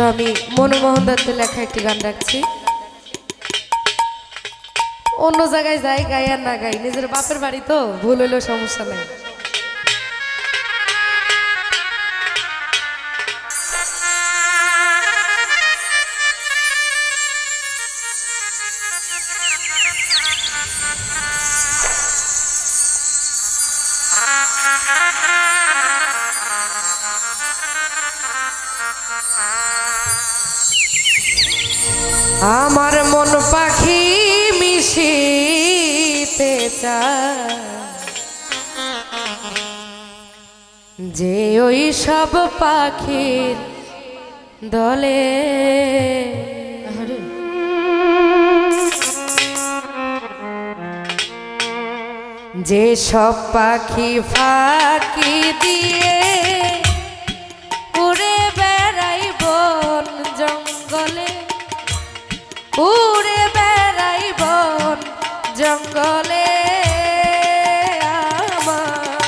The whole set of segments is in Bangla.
তো আমি মনমোহন দত্তের লেখা একটি গান রাখছি। অন্য জায়গায় যাই, গাই আর না গাই, নিজের বাপের বাড়ি তো, ভুল হইলেও সমস্যা নাই। আমার মন পাখি মিশিতে চায়। যে ওই সব পাখির দলে যে সব পাখি ফাঁকি দিয়ে উড়ে বেড়াই বন, জঙ্গলে আমার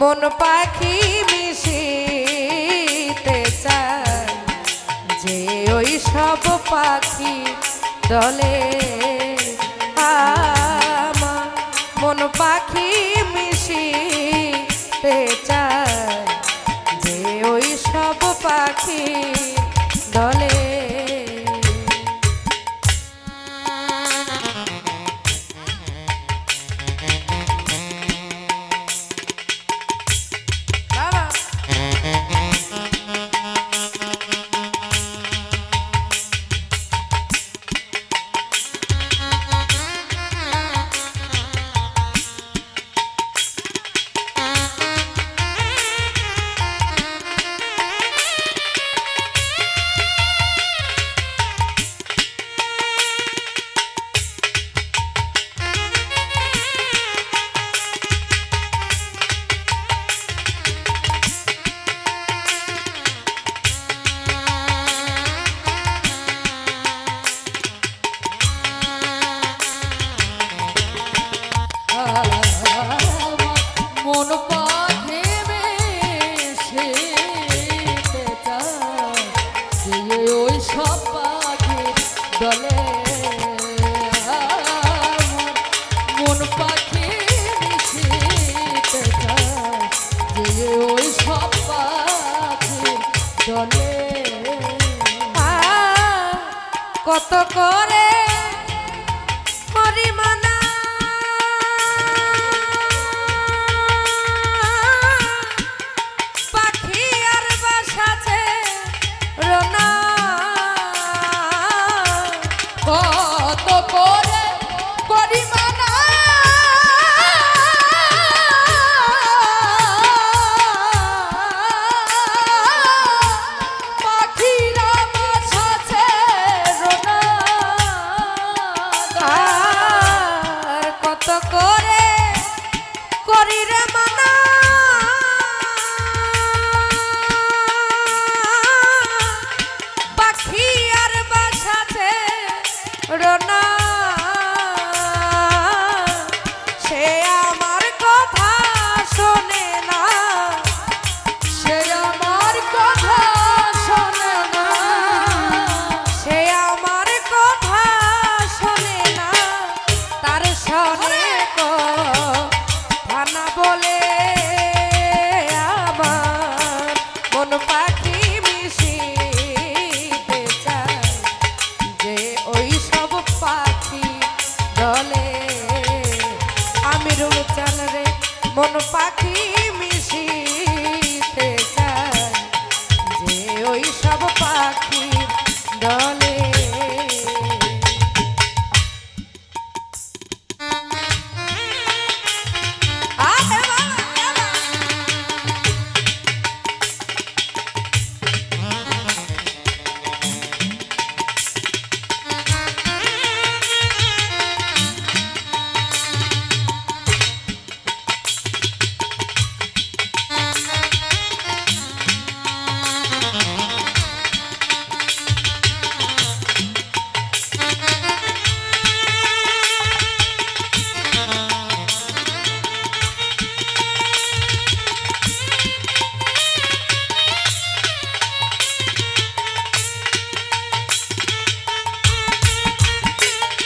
মন পাখি মিশিতে চায়। যে ওই সব পাখি দলে আমার মন পাখি মিশিতে চায়। যে ওই সব পাখি দলে। মন পাখি যে ওই সব পাখির দলে। কত করে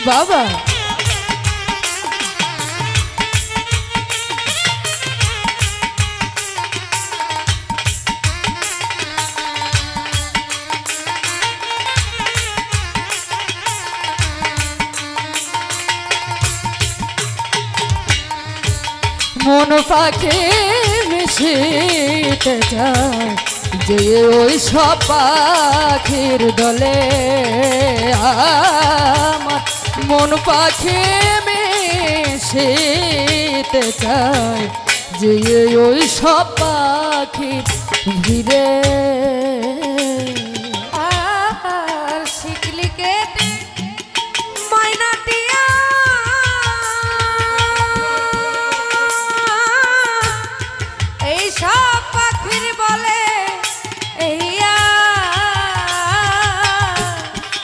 বাবা মন পাখি মিশিতে যায় যে ওই সব পাখির দলে আমার মন পাখি মিশিতে চায় যে ওই সব পাখির ভিড়ে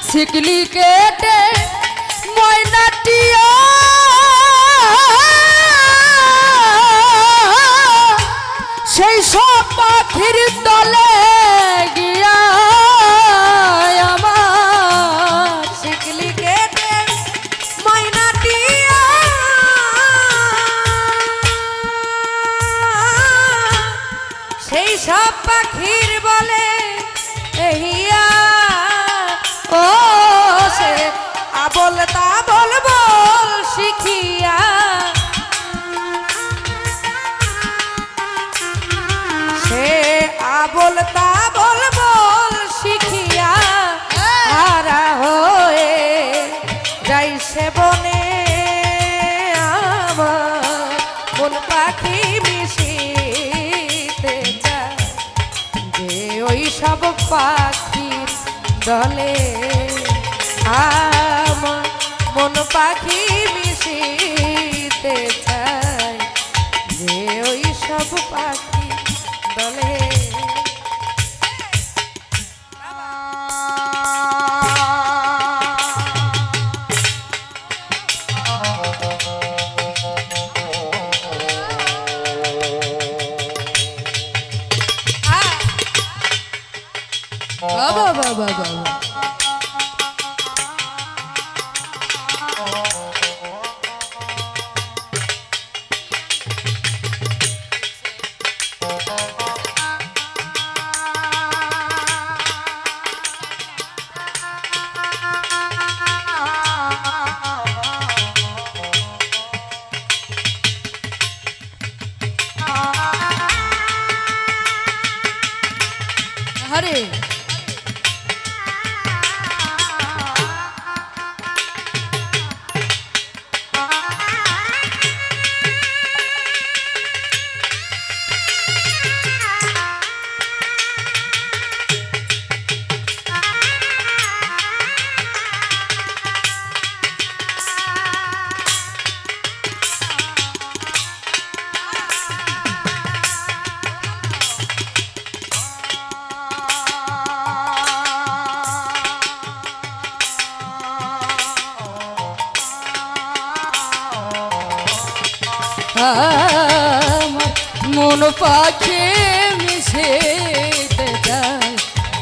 শিকলি কেটে সেই সব পাখির দলে মন পাখি মিশিতে চায় যে ওই সব পাখি দলে বাবা বাবা মন পাখি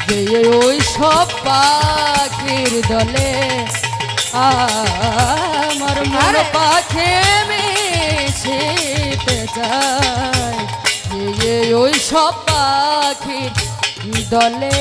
যে ওই সব পাখির দলে আমার মন পাখি মিশেতে যায় যে ওই সব পাখির দলে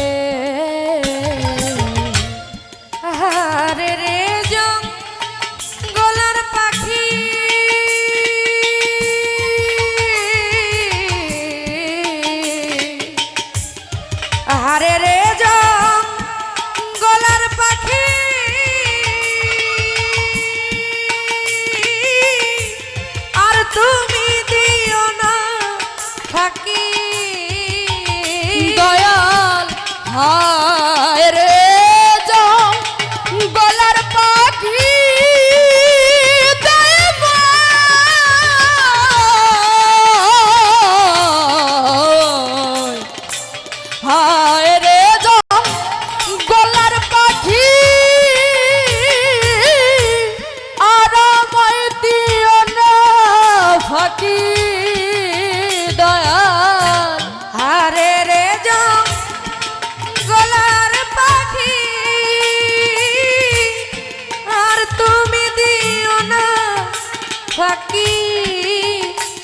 কি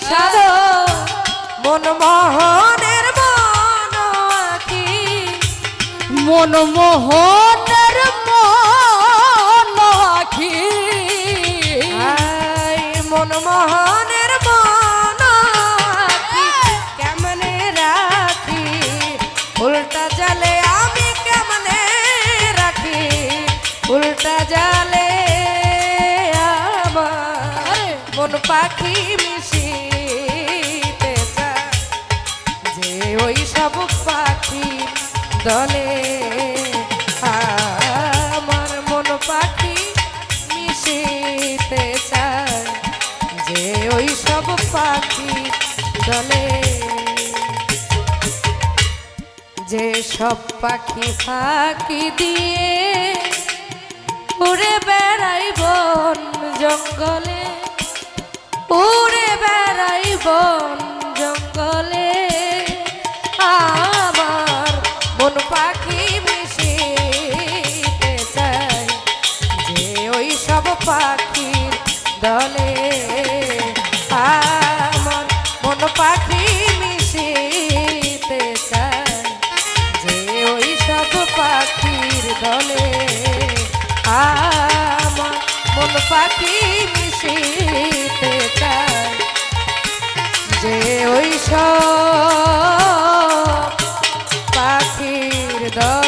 সাধো? মনমোহনের মন কি মনমোহনের মন কি মনমোহনের মন পাখি মিশিতে চায় যে ওই সব পাখি দলে আমার মন পাখি মিশিতে চায় যে ওই সব পাখি দলে। যে সব পাখি ফাঁকি দিয়ে উড়ে বেড়াই বন জঙ্গলে বন জঙ্গলে আমার মন পাখি মিশিতে চায় যে ওই সব পাখির দলে আমার মন পাখি মিশিতে চায় যে ওই সব পাখির দলে আমার মন পাখি মিশিতে চায়। যে ঐশ পাখির দল।